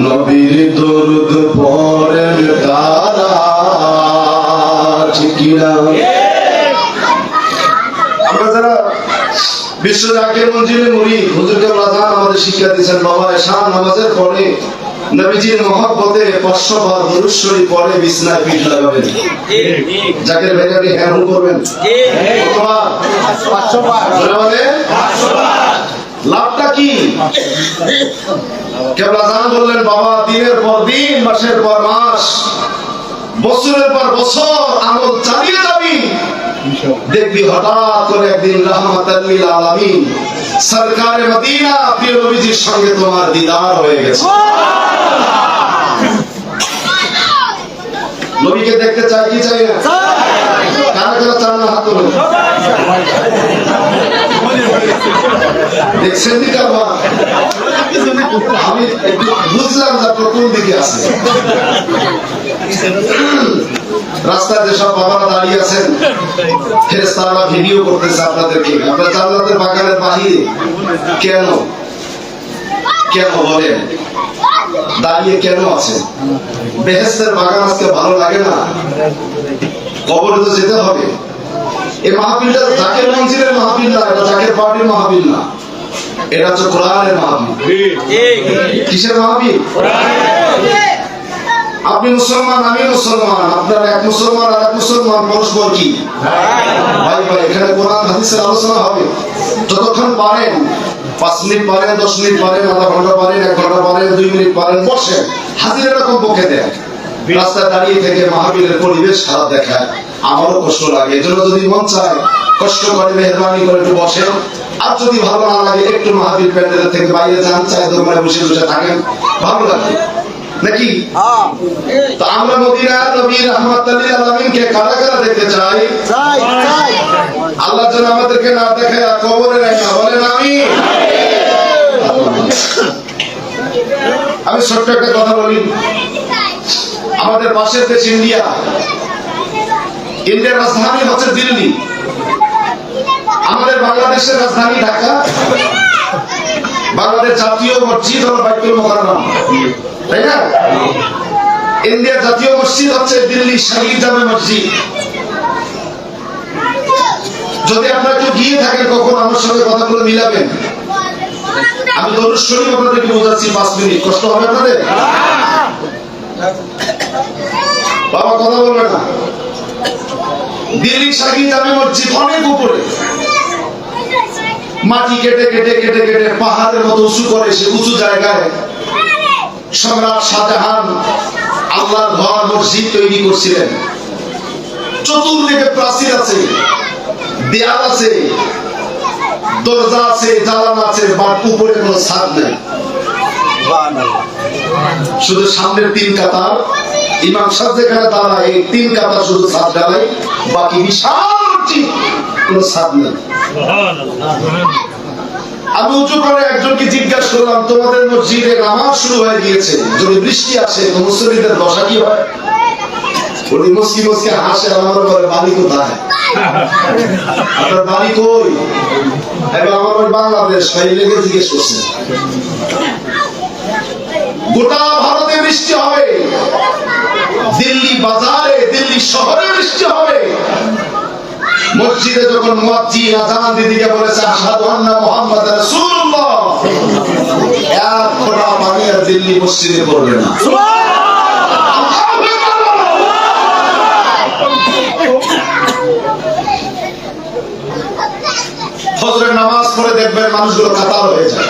নবীর দরুদ পড়েন তারা আমরা যারা বিশ্ব জাকির মঞ্জিলে আমাদের শিক্ষা দিয়েছেন বাবা শাহ নামাজের পরে নবীজির মহব্বতে পাঁচশো বার মনুষ্যই পরে বিছনায় পিঠ লাগাবেন। আপনি হ্যাঁ করবেন? লাভটা কি? কেবলা জান বললেন বাবা দিনের পর দিন মাসের পর মাস বছরের পর বছর আমল চালিয়ে যাবি। দেখবি হঠাৎ করে একদিন রহমাতাল লিল আলামিন সরকারে মদিনা প্রিয় নবীজির সঙ্গে তোমার দিদার হয়ে গেছে। নবীকে দেখতে চাই কি চাই? না কারা কারা চান না হাত দেখছেন আমি বুঝলাম কোন দিকে আছে রাস্তায় যেসব বাবারা দাঁড়িয়ে আছেন ভিডিও করতেছে আপনাদেরকে। আপনার বাগানের বাহিরে কেন কেন বলেন? দাঁড়িয়ে কেন আছেন? বেহেস্তের বাগান আজকে ভালো লাগে না? কবরে তো যেতে হবে। এই মাহফিলটা জাকের মঞ্জিলের মাহফিল না, এটা জাকের পার্টির মাহফিল না। এটা হচ্ছে কোরআনের মাহফিল। কিসের মাহফিল? আপনি মুসলমান, আমি মুসলমান, আপনার এক মুসলমান আর এক মুসলমান পরস্পর কি? ভাই ভাই, এখানে কোরআন, হাদিসের আলোচনা হবে। যতক্ষণ পারেন, পাঁচ মিনিট পারেন, দশ মিনিট পারেন, আধা ঘণ্টা পারেন, এক ঘণ্টা পারেন, দুই মিনিট পারেন, বসেন। হাজির এরকম পক্ষে দেন। রাস্তায় দাঁড়িয়ে থেকে মাহবীরের পরিবেশ খারাপ দেখায়। আমারও কষ্ট লাগে। এজন্য যদি মন চায় কষ্ট করে মেহরবানি করে একটু বসেন আর যদি ভালো না লাগে একটু মাহবীর প্যান্ডেল থেকে বাইরে যান চায় দোকানে বসে বসে থাকেন। ভালো লাগে। নাকি? তো আমরা মদিনা নবী রহমাতুল্লাহ আলামিনকে কারা কারা দেখতে চাই? আল্লাহ যেন আমাদেরকে না আর কবরে রাখা। বলেন আমি। আমি ছোট্ট একটা কথা বলি। আমাদের পাশের দেশ ইন্ডিয়া। ইন্ডিয়ার রাজধানী হচ্ছে দিল্লি। আমাদের বাংলাদেশের রাজধানী ঢাকা। বাংলাদেশ জাতীয় মসজিদ হলো বাইতুল মোকাররম। তাই না? ইন্ডিয়ার জাতীয় মসজিদ হচ্ছে দিল্লি শাহী জামে মসজিদ। যদি আপনারা কেউ গিয়ে থাকেন, কখন আমার সঙ্গে কথাগুলো মিলাবেন। আমি দরুদ শরীফ আপনাদেরকে বোঝাচ্ছি পাঁচ মিনিট। কষ্ট হবে আপনাদের? বাবা কথা বলবে না। দিল্লি শাহী জামে মসজিদ অনেক উপরে। মাটি কেটে কেটে কেটে কেটে পাহাড়ের মতো উঁচু করে সে উঁচু জায়গায় সম্রাট শাহজাহান আল্লাহর ঘর মসজিদ তৈরি করছিলেন। চতুর্দিকে প্রাচীর আছে দেয়াল আছে দরজা আছে জালান আছে বাট উপরে কোনো ছাদ নেই। শুধু সামনের তিন কাতার ইমাম সাহেব যেখানে দাঁড়ায়, এই তিন কাতার শুধু ছাদ ঢালাই বাকি বিশাল কোনো ছাদ নেই। আমি উঁচু করে একজনকে জিজ্ঞাসা করলাম, তোমাদের মসজিদে নামাজ শুরু হয়ে গিয়েছে, যদি বৃষ্টি আসে, তো মুসলিমদের দশা কি হয়? উনি মুসকি মুসকি হাসে আমার বলে বাড়ি কোথায়? আপনার বাড়ি কই? এবার আমার বাংলাদেশ, ভাই, লেগে জিজ্ঞেস করছে। গোটা ভারতে বৃষ্টি হবে। দিল্লি বাজারে, দিল্লি শহরে বৃষ্টি হবে। মসজিদে যখন মুয়াজ্জিন আযান দিদিকে বলেছে, আশহাদু আন্না মুহাম্মাদ রাসূলুল্লাহ এক ফোঁটা পানি আর দিল্লি মসজিদে পড়বে না। ফজরের নামাজ পড়ে দেখবেন মানুষগুলো কাতার হয়ে যায়।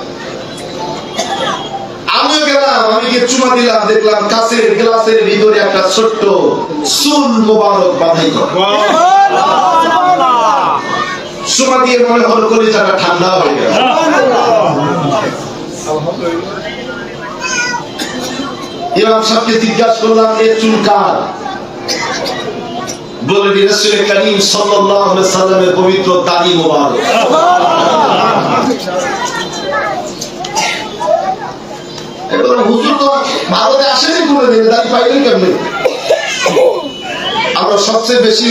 গেলাম আমি গিয়ে চুমা দিলাম, দেখলাম কাছের গ্লাসের ভিতরে একটা ছোট্ট মোবারক বাধাই করা। চুমা দিয়ে মনে হলো কলিজাটা ঠান্ডা হয়ে গেল। ইমাম সাহেবকে জিজ্ঞাসা করলাম, এ চুল কার? বলে দিন রাসূল সাল্লাল্লাহু আলাইহি সাল্লামের পবিত্র দাড়ি মোবারক এবার হুজুর তো ভারতে আসেনি কোনোদিন দাড়ি পাইলেন কেমনে? আমরা সবচেয়ে বেশি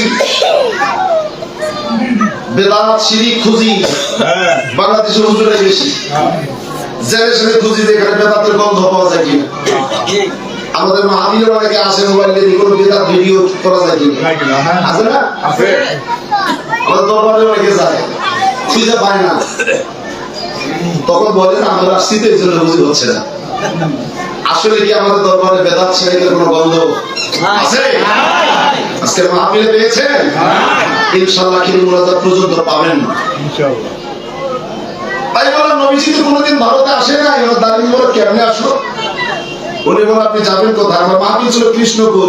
বেদাত শিরিক খুঁজি বাংলাদেশের হুজুরাই বেশি। জেনে শুনে খুঁজি যে এখানে বেদাতের গন্ধ পাওয়া যায় কিনা? আমাদের মাহাবীর অনেকে আসে মোবাইল দিয়ে কোনো বেদাত ভিডিও করা যায় কিনা? আছে না? আমাদের দরবারে অনেকে যায় খুঁজে পায় না। তখন বলেন আমরা আসছি তো এই জন্য বুঝি হচ্ছে না। আসলে কি আমাদের দরবারে বেদাত ছেড়ে কোনো গন্ধ? আছে? আজকে মাহফিলে পেয়েছেন? ইনশাআল্লাহ কিন্তু মুরাদাত পর্যন্ত পাবেন? না তাই বলে নবীজি তো কোনোদিন ভারতে আসে না এবার দাঁড়িয়ে বলে কেমনে আসলো? উনি বলে আপনি যাবেন কোথায়? আমার মাহফিল ছিল কৃষ্ণপুর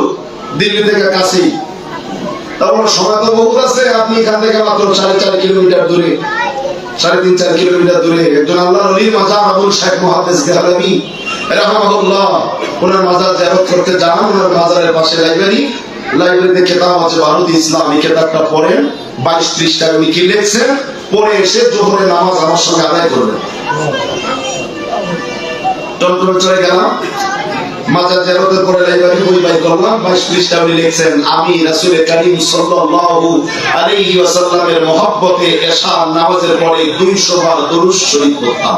দিল্লি থেকে কাছেই তারপর সময় তো বহুত আছে। আপনি এখান থেকে মাত্র সাড়ে চার কিলোমিটার দূরে সাড়ে তিন চার কিলোমিটার দূরে। একজন আল্লাহ নবীর মাজার আবুল শেখ গেলামি। রাহমাহুল্লাহ, ওনার মাজার জিয়ারত করতে যান, ওনার মাজারের পাশে লাইব্রেরি। লাইব্রেরিতে কেতাব আছে ভারত ইসলাম কেতাবটা পড়েন, বাইশ ত্রিশটায় উনি কি লিখছেন, পড়ে এসে জোহরের নামাজ আমার সঙ্গে আদায় করবেন। চলে গেলাম। মাজার জিয়ারতের পরে লাইব্রেরি বই বাই করলাম, বাইশ ত্রিশটা উনি লিখছেন, আমি রাসূল সাল্লাল্লাহু আলাইহি ওয়াসাল্লামের মহব্বতে এশা নামাজের পরে 200 বার দরুদ শরীফ পড়তাম।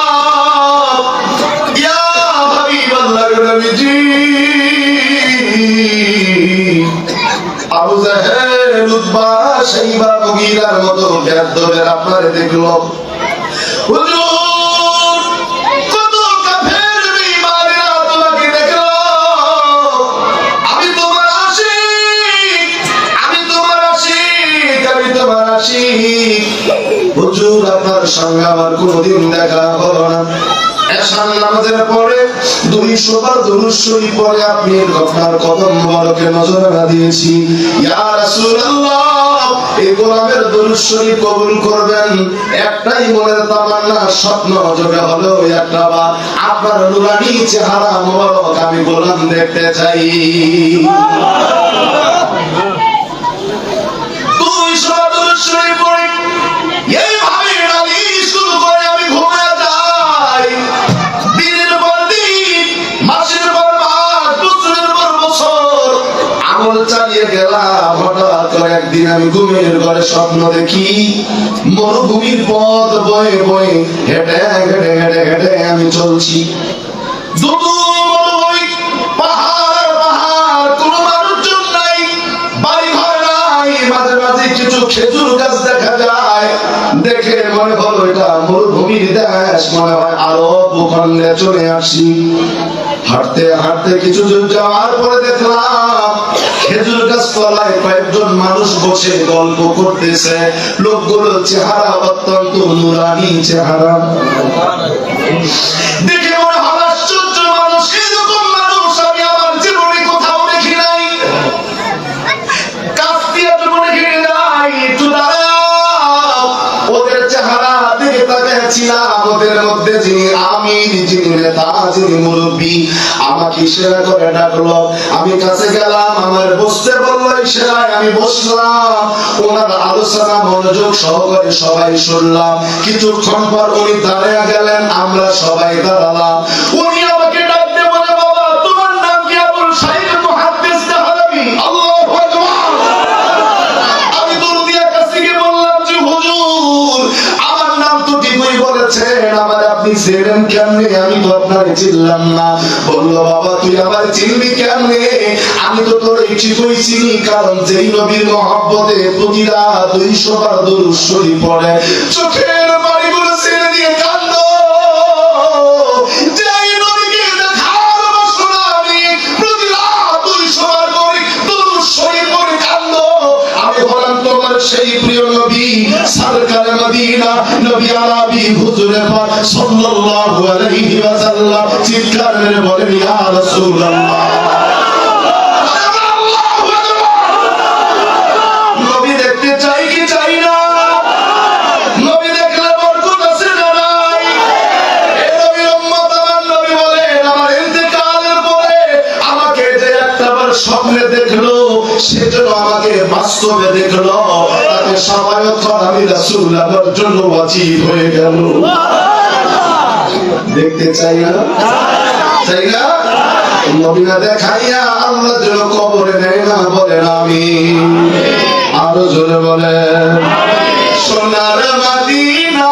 উতবা বা মুগীরার মতো ব্যর্থদের আপনারে দেখল। এশার নামাজের পরে শরীফ পরে আপনি আপনার কদম নজরানা দিয়েছি এই গোলামের কবুল করবেন। একটাই মনের তামান্না, স্বপ্ন যোগে হলো একটা বার আপনার নুরানি চেহারা মোবারক, আমি গোলাম দেখতে চাই। একদিন আমি ঘুমের ঘরে স্বপ্ন দেখি, মরুভূমির পথ বয়ে বয়ে হেঁটে হেঁটে হেঁটে হেঁটে আমি চলছি। হাঁটতে হাঁটতে কিছু যাওয়ার পরে দেখলাম খেজুর গাছ তলায় কয়েকজন মানুষ বসে গল্প করতেছে। লোকগুলোর চেহারা অত্যন্ত নুরানি চেহারা। দেখে মধ্যে যিনি আমির, যিনি নেতা, যিনি মুরব্বী। আমাকে ইশারা করে ডাকলো। আমি কাছে গেলাম, আমার বসতে বলল ইশারায় আমি বসলাম। ওনার আলোচনা, মনোযোগ সহকারে সবাই শুনলাম। কিছুক্ষণ পর উনি দাঁড়িয়ে গেলেন, আমরা সবাই দাঁড়ালাম। উনি আমার আপনি কেমনে? আমি তো চিনলাম না। বাবা, তুই আমার চিনবি কেমনে? আমি তো তোর চিনি, কারণ যেই নবীর প্রতিরা পড়ে। চোখের বাড়িগুলো ছেড়ে দিয়ে কান্দ। সেই প্রিয় নবী সরকার মদিনা, নবী আরবি হুজুর পাক সাল্লাল্লাহু আলাইহি ওয়াসাল্লাম চিৎকার বলেন, ইয়া রাসূলুল্লাহ। স্বপ্নে দেখল, সেজন্য আমাকে বাস্তবে দেখল। তাকে সাবায়ত আমি রাসূল আমার জন্য ওয়াজিব হয়ে গেল। দেখতে চাই না? চাই না? নবীনা দেখাইয়া আল্লাহ যেন কবরে নেয় না বলেন আমি আরও জোরে বলেন। সোনার মাদিনা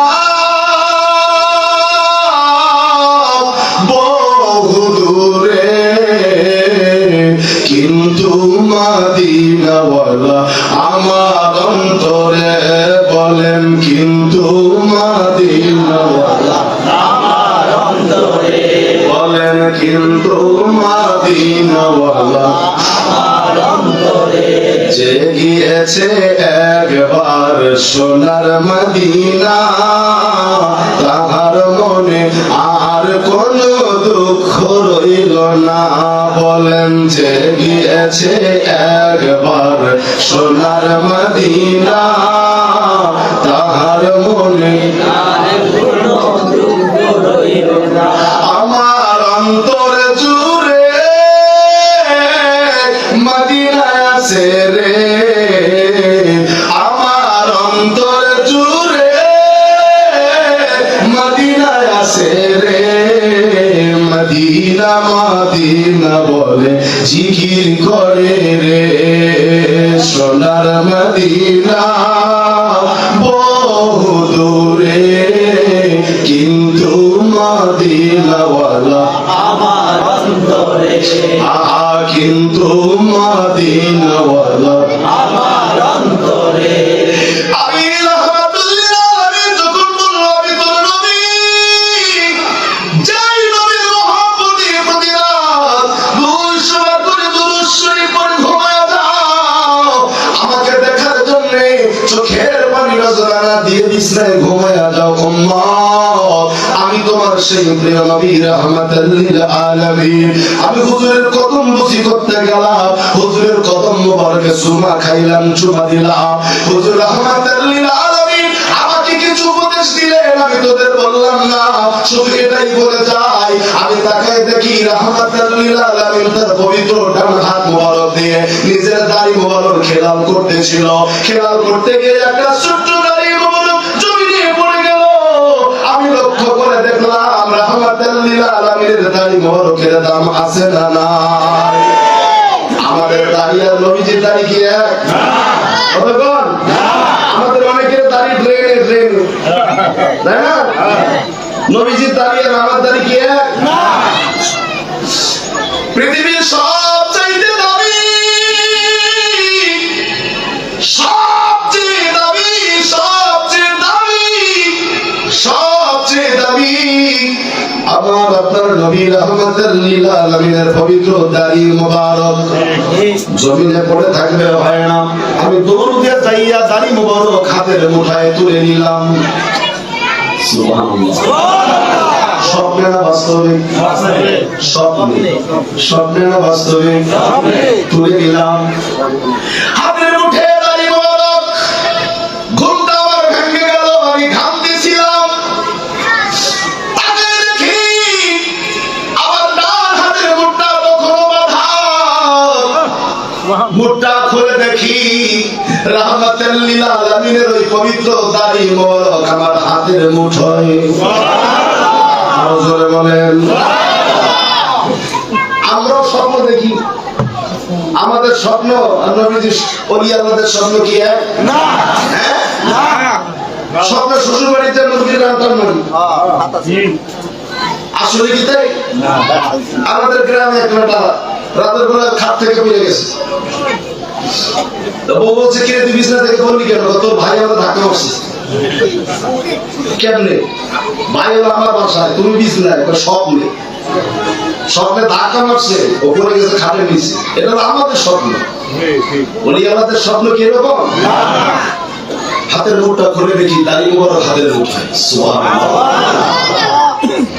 বহু দূরে কিন্তু আমার অন্তরে বলেন কিন্তু কিন্তু বলেন কিন্তু মাদিনাওয়ালা যে গিয়েছে একবার সোনার মদিনা। তাহার মনে আর কোন দুঃখ রইল না। বলেন যে গিয়েছে একবার সোনার মদিনা। তাহার মনে আমার জিকির করে রে, সোনার মদিনা। বহু দূরে, কিন্তু মদিনাওয়ালা আমার অন্তরে। আহা, কিন্তু মদিনাওয়ালা আমার অন্তরে। আমি বিছনায় ঘুমায় যাও আমি তোমার সেই প্রিয় নবী রহমাতুল্লিল আলামিন। আমি হুজুরের কদম বসি করতে গেলাম, হুজুরের কদম মোবারকে সুমা খাইলাম, চুমা দিলাম। হুজুর রহমাতুল্লিল আলামিন আমাকে কিছু উপদেশ দিলেন, আমি তোদের বললাম, না, শুধু এটাই বলে যাই। আমি দেখি আলামিন তার পবিত্র ডান হাত মোবারক দিয়ে নিজের দাড়ি মোবারক খেলাল করতেছিল। খেলাল করতে গিয়ে একটা ছোট্ট মোবারকের দাম আছে না নাই? আমাদের দাঁড়িয়ে দাড়ি কি আমাদের অনেকের দাঁড়ি ড্রেনে ড্রেনে। তাই না? নবীজির দাঁড়িয়ে আমার দাঁড়ি কি এক? পৃথিবীর সব আমার আপনার নবী রহমতের লীলা আলমিনের পবিত্র দাড়ি মোবারক। জমিনে পড়ে থাকবে হয় না। আমি দৌড় দিয়ে যাইয়া দাড়ি মোবারক হাতের মুঠায় তুলে নিলাম। স্বপ্নে না স্বপ্নে। স্বপ্নে না তুলে নিলাম। হাতের মুঠটা খুলে দেখি। রাহমাতাল্লিল আলামিনের ওই পবিত্র দাড়ি মোবারক আমার হাতের মুঠোয়। বলেন। আমরাও স্বপ্ন দেখি। আমাদের স্বপ্ন আর নবীজির ওলি আমাদের স্বপ্ন কি এক? না। স্বপ্ন শ্বশুর বাড়িতে নদীর রান্তার নদী আসলে কি তাই? আমাদের গ্রামে এক বেটা রাতের বেলা খাট থেকে বেরিয়ে গেছে। বউ বলছে কেন? তোর ভাই ধাক্কা কেমনে? ভাই হলো আমার বাসায়, তুমি স্বপ্নে। স্বপ্নে ধাক্কা মারছে, ওপরে গেছে খাটে এটা হলো আমাদের স্বপ্ন। বলি, আমাদের স্বপ্ন কীরকম হাতের মুঠটা খুলে দেখি, দাড়ি মোবারক হাতের এই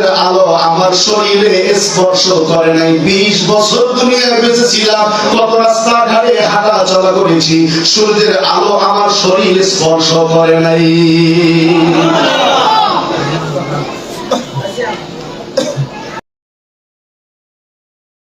আমার শরীরে স্পর্শ করে নাই। 20 বছর দুনিয়ায় বেঁচে ছিলাম কত রাস্তা ঘাটে হাঁটা চলা করেছি, সূর্যের আলো আমার শরীর স্পর্শ করে নাই।